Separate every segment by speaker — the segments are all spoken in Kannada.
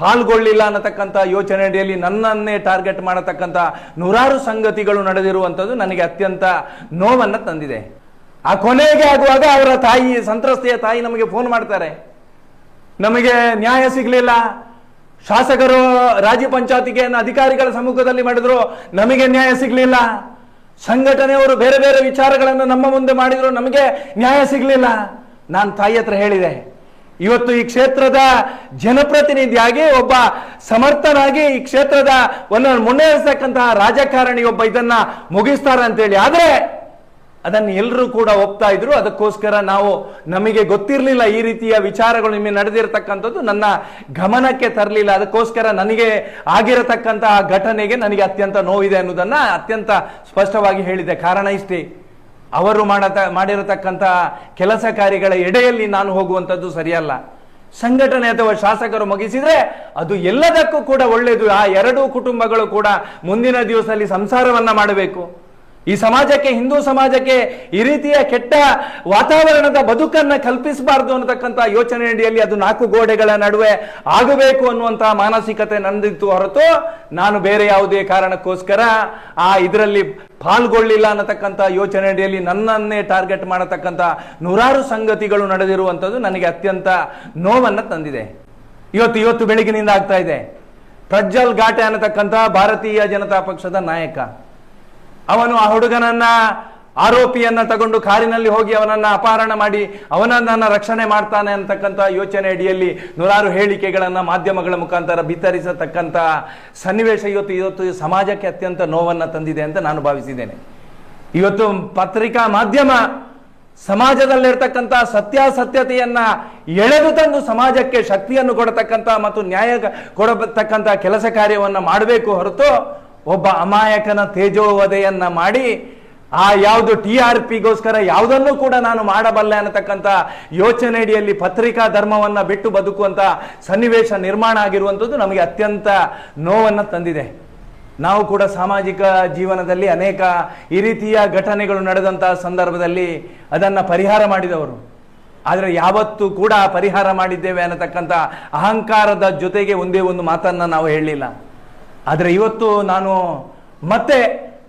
Speaker 1: ಪಾಲ್ಗೊಳ್ಳಿಲ್ಲ ಅನ್ನತಕ್ಕಂಥ ಯೋಚನೆ ಅಡಿಯಲ್ಲಿ ನನ್ನನ್ನೇ ಟಾರ್ಗೆಟ್ ಮಾಡತಕ್ಕಂಥ ನೂರಾರು ಸಂಗತಿಗಳು ನಡೆದಿರುವಂಥದ್ದು ನನಗೆ ಅತ್ಯಂತ ನೋವನ್ನು ತಂದಿದೆ. ಆ ಕೊನೆಗೆ ಆಗುವಾಗ ಅವರ ತಾಯಿ, ಸಂತ್ರಸ್ತೆಯ ತಾಯಿ ನಮಗೆ ಫೋನ್ ಮಾಡ್ತಾರೆ. ನಮಗೆ ನ್ಯಾಯ ಸಿಗಲಿಲ್ಲ. ಶಾಸಕರು ರಾಜ್ಯ ಪಂಚಾಯತಿಗೆ ಅಧಿಕಾರಿಗಳ ಸಮ್ಮುಖದಲ್ಲಿ ಮಾಡಿದ್ರು, ನಮಗೆ ನ್ಯಾಯ ಸಿಗಲಿಲ್ಲ. ಸಂಘಟನೆಯವರು ಬೇರೆ ಬೇರೆ ವಿಚಾರಗಳನ್ನು ನಮ್ಮ ಮುಂದೆ ಮಾಡಿದ್ರು, ನಮಗೆ ನ್ಯಾಯ ಸಿಗಲಿಲ್ಲ. ನಾನು ತಾಯಿ ಹತ್ರ ಹೇಳಿದೆ ಇವತ್ತು ಈ ಕ್ಷೇತ್ರದ ಜನಪ್ರತಿನಿಧಿಯಾಗಿ ಒಬ್ಬ ಸಮರ್ಥನಾಗಿ ಈ ಕ್ಷೇತ್ರದ ಒಂದು ಮುನ್ನಡೆಸತಕ್ಕಂತಹ ರಾಜಕಾರಣಿ ಒಬ್ಬ ಇದನ್ನ ಮುಗಿಸ್ತಾರೆ ಅಂತೇಳಿ. ಆದ್ರೆ ಅದನ್ನು ಎಲ್ಲರೂ ಕೂಡ ಒಪ್ತಾ ಇದ್ರು. ಅದಕ್ಕೋಸ್ಕರ ನಾವು ನಮಗೆ ಗೊತ್ತಿರಲಿಲ್ಲ ಈ ರೀತಿಯ ವಿಚಾರಗಳು ನಿಮಗೆ ನಡೆದಿರತಕ್ಕಂಥದ್ದು. ನನ್ನ ಗಮನಕ್ಕೆ ತರಲಿಲ್ಲ. ಅದಕ್ಕೋಸ್ಕರ ನನಗೆ ಆಗಿರತಕ್ಕಂತಹ ಘಟನೆಗೆ ನನಗೆ ಅತ್ಯಂತ ನೋವಿದೆ ಅನ್ನೋದನ್ನ ಅತ್ಯಂತ ಸ್ಪಷ್ಟವಾಗಿ ಹೇಳಿದೆ. ಕಾರಣ ಇಷ್ಟೇ. ಅವರು ಮಾಡತ ಮಾಡಿರತಕ್ಕಂಥ ಕೆಲಸ ಕಾರ್ಯಗಳ ಎಡೆಯಲ್ಲಿ ನಾನು ಹೋಗುವಂಥದ್ದು ಸರಿಯಲ್ಲ. ಸಂಘಟನೆ ಅಥವಾ ಶಾಸಕರು ಮುಗಿಸಿದ್ರೆ ಅದು ಎಲ್ಲದಕ್ಕೂ ಕೂಡ ಒಳ್ಳೆಯದು. ಆ ಎರಡೂ ಕುಟುಂಬಗಳು ಕೂಡ ಮುಂದಿನ ದಿವಸದಲ್ಲಿ ಸಂಸಾರವನ್ನ ಮಾಡಬೇಕು. ಈ ಸಮಾಜಕ್ಕೆ, ಹಿಂದೂ ಸಮಾಜಕ್ಕೆ ಈ ರೀತಿಯ ಕೆಟ್ಟ ವಾತಾವರಣದ ಬದುಕನ್ನ ಕಲ್ಪಿಸಬಾರ್ದು ಅನ್ನತಕ್ಕಂಥ ಯೋಚನೆ ಅಡಿಯಲ್ಲಿ ಅದು ನಾಲ್ಕು ಗೋಡೆಗಳ ನಡುವೆ ಆಗಬೇಕು ಅನ್ನುವಂತಹ ಮಾನಸಿಕತೆ ನಂದಿತ್ತು ಹೊರತು ನಾನು ಬೇರೆ ಯಾವುದೇ ಕಾರಣಕ್ಕೋಸ್ಕರ ಆ ಇದರಲ್ಲಿ ಪಾಲ್ಗೊಳ್ಳಿಲ್ಲ ಅನ್ನತಕ್ಕಂಥ ಯೋಚನೆ ಅಡಿಯಲ್ಲಿ ನನ್ನನ್ನೇ ಟಾರ್ಗೆಟ್ ಮಾಡತಕ್ಕಂಥ ನೂರಾರು ಸಂಗತಿಗಳು ನಡೆದಿರುವಂಥದ್ದು ನನಗೆ ಅತ್ಯಂತ ನೋವನ್ನು ತಂದಿದೆ. ಇವತ್ತು ಇವತ್ತು ಬೆಳಗಿನಿಂದ ಆಗ್ತಾ ಇದೆ. ಪ್ರಜ್ವಲ್ ಘಾಟೆ ಅನ್ನತಕ್ಕಂಥ ಭಾರತೀಯ ಜನತಾ ಪಕ್ಷದ ನಾಯಕ. ಅವನು ಆ ಹುಡುಗನನ್ನ, ಆರೋಪಿಯನ್ನ ತಗೊಂಡು ಕಾರಿನಲ್ಲಿ ಹೋಗಿ ಅವನನ್ನ ಅಪಹರಣ ಮಾಡಿ ಅವನನ್ನ ರಕ್ಷಣೆ ಮಾಡ್ತಾನೆ ಅಂತಕ್ಕಂಥ ಯೋಚನೆ ಅಡಿಯಲ್ಲಿ ನೂರಾರು ಹೇಳಿಕೆಗಳನ್ನ ಮಾಧ್ಯಮಗಳ ಮುಖಾಂತರ ಬಿತ್ತರಿಸತಕ್ಕಂಥ ಸನ್ನಿವೇಶ ಇವತ್ತು ಇವತ್ತು ಸಮಾಜಕ್ಕೆ ಅತ್ಯಂತ ನೋವನ್ನ ತಂದಿದೆ ಅಂತ ನಾನು ಭಾವಿಸಿದ್ದೇನೆ. ಇವತ್ತು ಪತ್ರಿಕಾ ಮಾಧ್ಯಮ ಸಮಾಜದಲ್ಲಿರ್ತಕ್ಕಂಥ ಸತ್ಯಾಸತ್ಯತೆಯನ್ನ ಎಳೆದು ತಂದು ಸಮಾಜಕ್ಕೆ ಶಕ್ತಿಯನ್ನು ಕೊಡತಕ್ಕಂಥ ಮತ್ತು ನ್ಯಾಯ ಕೊಡತಕ್ಕಂಥ ಕೆಲಸ ಕಾರ್ಯವನ್ನು ಮಾಡಬೇಕು ಹೊರತು ಒಬ್ಬ ಅಮಾಯಕನ ತೇಜೋವಧೆಯನ್ನ ಮಾಡಿ ಆ ಯಾವುದು ಟಿ ಆರ್ ಪಿಗೋಸ್ಕರ ಯಾವುದನ್ನು ಕೂಡ ನಾನು ಮಾಡಬಲ್ಲೆ ಅನ್ನತಕ್ಕಂಥ ಯೋಚನೆ ಅಡಿಯಲ್ಲಿ ಪತ್ರಿಕಾ ಧರ್ಮವನ್ನ ಬಿಟ್ಟು ಬದುಕುವಂತ ಸನ್ನಿವೇಶ ನಿರ್ಮಾಣ ಆಗಿರುವಂಥದ್ದು ನಮಗೆ ಅತ್ಯಂತ ನೋವನ್ನು ತಂದಿದೆ. ನಾವು ಕೂಡ ಸಾಮಾಜಿಕ ಜೀವನದಲ್ಲಿ ಅನೇಕ ಈ ರೀತಿಯ ಘಟನೆಗಳು ನಡೆದಂತಹ ಸಂದರ್ಭದಲ್ಲಿ ಅದನ್ನು ಪರಿಹಾರ ಮಾಡಿದವರು. ಆದರೆ ಯಾವತ್ತೂ ಕೂಡ ಪರಿಹಾರ ಮಾಡಿದ್ದೇವೆ ಅನ್ನತಕ್ಕಂಥ ಅಹಂಕಾರದ ಜೊತೆಗೆ ಒಂದೇ ಒಂದು ಮಾತನ್ನ ನಾವು ಹೇಳಲಿಲ್ಲ. ಆದರೆ ಇವತ್ತು ನಾನು ಮತ್ತೆ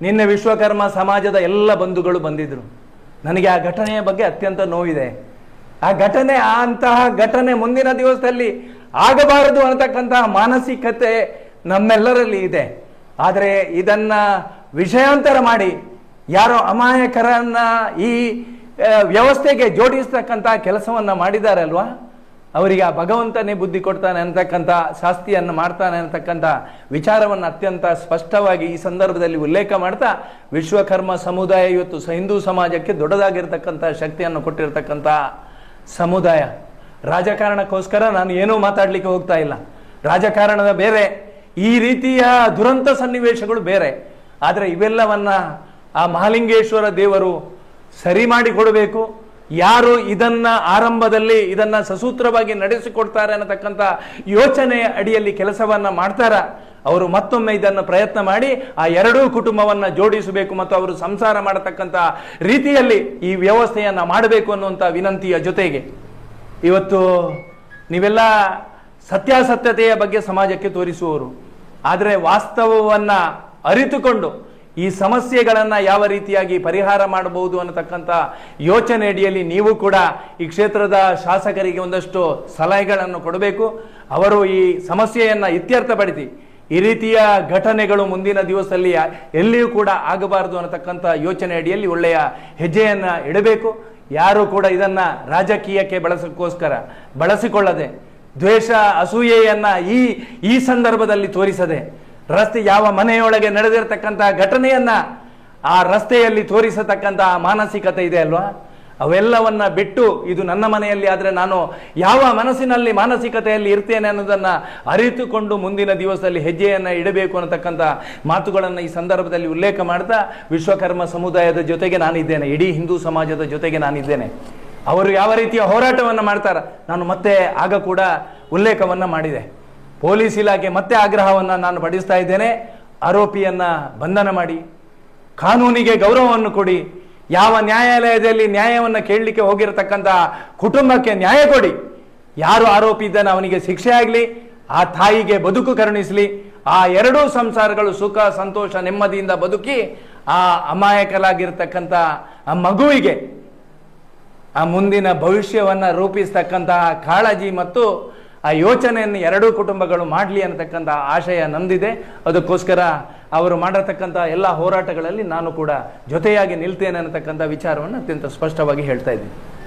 Speaker 1: ನಿನ್ನೆ ವಿಶ್ವಕರ್ಮ ಸಮಾಜದ ಎಲ್ಲ ಬಂಧುಗಳು ಬಂದಿದ್ರು. ನನಗೆ ಆ ಘಟನೆಯ ಬಗ್ಗೆ ಅತ್ಯಂತ ನೋವಿದೆ. ಆ ಘಟನೆ, ಆ ಅಂತಹ ಘಟನೆ ಮುಂದಿನ ದಿವಸದಲ್ಲಿ ಆಗಬಾರದು ಅನ್ನತಕ್ಕಂತಹ ಮಾನಸಿಕತೆ ನಮ್ಮೆಲ್ಲರಲ್ಲಿ ಇದೆ. ಆದರೆ ಇದನ್ನ ವಿಷಯಾಂತರ ಮಾಡಿ, ಯಾರೋ ಅಮಾಯಕರನ್ನ ಈ ವ್ಯವಸ್ಥೆಗೆ ಜೋಡಿಸ್ತಕ್ಕಂತಹ ಕೆಲಸವನ್ನ ಮಾಡಿದ್ದಾರೆ ಅಲ್ವಾ ಅವರಿಗೆ ಆ ಭಗವಂತನೇ ಬುದ್ಧಿ ಕೊಡ್ತಾನೆ ಅಂತಕ್ಕಂಥ ಶಾಸ್ತಿಯನ್ನು ಮಾಡ್ತಾನೆ ಅಂತಕ್ಕಂಥ ವಿಚಾರವನ್ನು ಅತ್ಯಂತ ಸ್ಪಷ್ಟವಾಗಿ ಈ ಸಂದರ್ಭದಲ್ಲಿ ಉಲ್ಲೇಖ ಮಾಡ್ತಾ, ವಿಶ್ವಕರ್ಮ ಸಮುದಾಯ ಇವತ್ತು ಹಿಂದೂ ಸಮಾಜಕ್ಕೆ ದೊಡ್ಡದಾಗಿರ್ತಕ್ಕಂಥ ಶಕ್ತಿಯನ್ನು ಕೊಟ್ಟಿರ್ತಕ್ಕಂಥ ಸಮುದಾಯ. ರಾಜಕಾರಣಕ್ಕೋಸ್ಕರ ನಾನು ಏನೂ ಮಾತಾಡಲಿಕ್ಕೆ ಹೋಗ್ತಾ ಇಲ್ಲ. ರಾಜಕಾರಣದ ಬೇರೆ, ಈ ರೀತಿಯ ದುರಂತ ಸನ್ನಿವೇಶಗಳು ಬೇರೆ. ಆದರೆ ಇವೆಲ್ಲವನ್ನ ಆ ಮಹಾಲಿಂಗೇಶ್ವರ ದೇವರು ಸರಿ ಮಾಡಿ ಕೊಡಬೇಕು ಯಾರು ಇದನ್ನ ಆರಂಭದಲ್ಲಿ ಇದನ್ನ ಸಸೂತ್ರವಾಗಿ ನಡೆಸಿಕೊಡ್ತಾರೆ ಅನ್ನತಕ್ಕಂಥ ಯೋಚನೆಯ ಅಡಿಯಲ್ಲಿ ಕೆಲಸವನ್ನ ಮಾಡ್ತಾರ, ಅವರು ಮತ್ತೊಮ್ಮೆ ಇದನ್ನು ಪ್ರಯತ್ನ ಮಾಡಿ ಆ ಎರಡೂ ಕುಟುಂಬವನ್ನ ಜೋಡಿಸಬೇಕು ಮತ್ತು ಅವರು ಸಂಸಾರ ಮಾಡತಕ್ಕಂಥ ರೀತಿಯಲ್ಲಿ ಈ ವ್ಯವಸ್ಥೆಯನ್ನ ಮಾಡಬೇಕು ಅನ್ನುವಂಥ ವಿನಂತಿಯ ಜೊತೆಗೆ. ಇವತ್ತು ನೀವೆಲ್ಲ ಸತ್ಯಾಸತ್ಯತೆಯ ಬಗ್ಗೆ ಸಮಾಜಕ್ಕೆ ತೋರಿಸುವವರು. ಆದರೆ ವಾಸ್ತವವನ್ನ ಅರಿತುಕೊಂಡು ಈ ಸಮಸ್ಯೆಗಳನ್ನು ಯಾವ ರೀತಿಯಾಗಿ ಪರಿಹಾರ ಮಾಡಬಹುದು ಅನ್ನತಕ್ಕಂಥ ಯೋಚನೆ ಅಡಿಯಲ್ಲಿ ನೀವು ಕೂಡ ಈ ಕ್ಷೇತ್ರದ ಶಾಸಕರಿಗೆ ಒಂದಷ್ಟು ಸಲಹೆಗಳನ್ನು ಕೊಡಬೇಕು. ಅವರು ಈ ಸಮಸ್ಯೆಯನ್ನು ಇತ್ಯರ್ಥಪಡಿಸಿ, ಈ ರೀತಿಯ ಘಟನೆಗಳು ಮುಂದಿನ ದಿವಸದಲ್ಲಿ ಎಲ್ಲಿಯೂ ಕೂಡ ಆಗಬಾರದು ಅನ್ನತಕ್ಕಂಥ ಯೋಚನೆ ಅಡಿಯಲ್ಲಿ ಒಳ್ಳೆಯ ಹೆಜ್ಜೆಯನ್ನು ಇಡಬೇಕು. ಯಾರು ಕೂಡ ಇದನ್ನು ರಾಜಕೀಯಕ್ಕೆ ಬಳಸಕ್ಕೋಸ್ಕರ ಬಳಸಿಕೊಳ್ಳದೆ, ದ್ವೇಷ ಅಸೂಯೆಯನ್ನು ಈ ಈ ಸಂದರ್ಭದಲ್ಲಿ ತೋರಿಸದೆ ರಸ್ತೆ ಯಾವ ಮನೆಯೊಳಗೆ ನಡೆದಿರತಕ್ಕಂತಹ ಘಟನೆಯನ್ನ ಆ ರಸ್ತೆಯಲ್ಲಿ ತೋರಿಸತಕ್ಕಂತಹ ಮಾನಸಿಕತೆ ಇದೆ ಅಲ್ವಾ? ಅವೆಲ್ಲವನ್ನ ಬಿಟ್ಟು ಇದು ನನ್ನ ಮನೆಯಲ್ಲಿ ಆದರೆ ನಾನು ಯಾವ ಮನಸ್ಸಿನಲ್ಲಿ ಮಾನಸಿಕತೆಯಲ್ಲಿ ಇರ್ತೇನೆ ಅನ್ನೋದನ್ನ ಅರಿತುಕೊಂಡು ಮುಂದಿನ ದಿವಸದಲ್ಲಿ ಹೆಜ್ಜೆಯನ್ನ ಇಡಬೇಕು ಅನ್ನತಕ್ಕಂಥ ಮಾತುಗಳನ್ನು ಈ ಸಂದರ್ಭದಲ್ಲಿ ಉಲ್ಲೇಖ ಮಾಡ್ತಾ ವಿಶ್ವಕರ್ಮ ಸಮುದಾಯದ ಜೊತೆಗೆ ನಾನಿದ್ದೇನೆ. ಇಡೀ ಹಿಂದೂ ಸಮಾಜದ ಜೊತೆಗೆ ನಾನಿದ್ದೇನೆ. ಅವರು ಯಾವ ರೀತಿಯ ಹೋರಾಟವನ್ನು ಮಾಡ್ತಾರ? ನಾನು ಮತ್ತೆ ಆಗ ಕೂಡ ಉಲ್ಲೇಖವನ್ನ ಮಾಡಿದೆ. ಪೊಲೀಸ್ ಇಲಾಖೆ ಮತ್ತೆ ಆಗ್ರಹವನ್ನು ನಾನು ಪಡಿಸ್ತಾ ಇದ್ದೇನೆ. ಆರೋಪಿಯನ್ನ ಬಂಧನ ಮಾಡಿ, ಕಾನೂನಿಗೆ ಗೌರವವನ್ನು ಕೊಡಿ, ಯಾವ ನ್ಯಾಯಾಲಯದಲ್ಲಿ ನ್ಯಾಯವನ್ನು ಕೇಳಲಿಕ್ಕೆ ಹೋಗಿರತಕ್ಕಂಥ ಕುಟುಂಬಕ್ಕೆ ನ್ಯಾಯ ಕೊಡಿ. ಯಾರು ಆರೋಪಿ ಇದ್ದಾನೆ ಅವನಿಗೆ ಶಿಕ್ಷೆ ಆಗಲಿ, ಆ ತಾಯಿಗೆ ಬದುಕು ಕರುಣಿಸಲಿ, ಆ ಎರಡೂ ಸಂಸಾರಗಳು ಸುಖ, ಸಂತೋಷ, ನೆಮ್ಮದಿಯಿಂದ ಬದುಕಿ, ಆ ಅಮಾಯಕಲಾಗಿರ್ತಕ್ಕಂಥ ಆ ಮಗುವಿಗೆ ಆ ಮುಂದಿನ ಭವಿಷ್ಯವನ್ನು ರೂಪಿಸ್ತಕ್ಕಂತಹ ಕಾಳಜಿ ಮತ್ತು ಆ ಯೋಚನೆಯನ್ನು ಎರಡೂ ಕುಟುಂಬಗಳು ಮಾಡಲಿ ಅನ್ನತಕ್ಕಂಥ ಆಶಯ ನಂದಿದೆ. ಅದಕ್ಕೋಸ್ಕರ ಅವರು ಮಾಡಿರತಕ್ಕಂಥ ಎಲ್ಲ ಹೋರಾಟಗಳಲ್ಲಿ ನಾನು ಕೂಡ ಜೊತೆಯಾಗಿ ನಿಲ್ತೇನೆ ಅನ್ನತಕ್ಕಂಥ ವಿಚಾರವನ್ನು ಅತ್ಯಂತ ಸ್ಪಷ್ಟವಾಗಿ ಹೇಳ್ತಾ ಇದ್ದೀನಿ.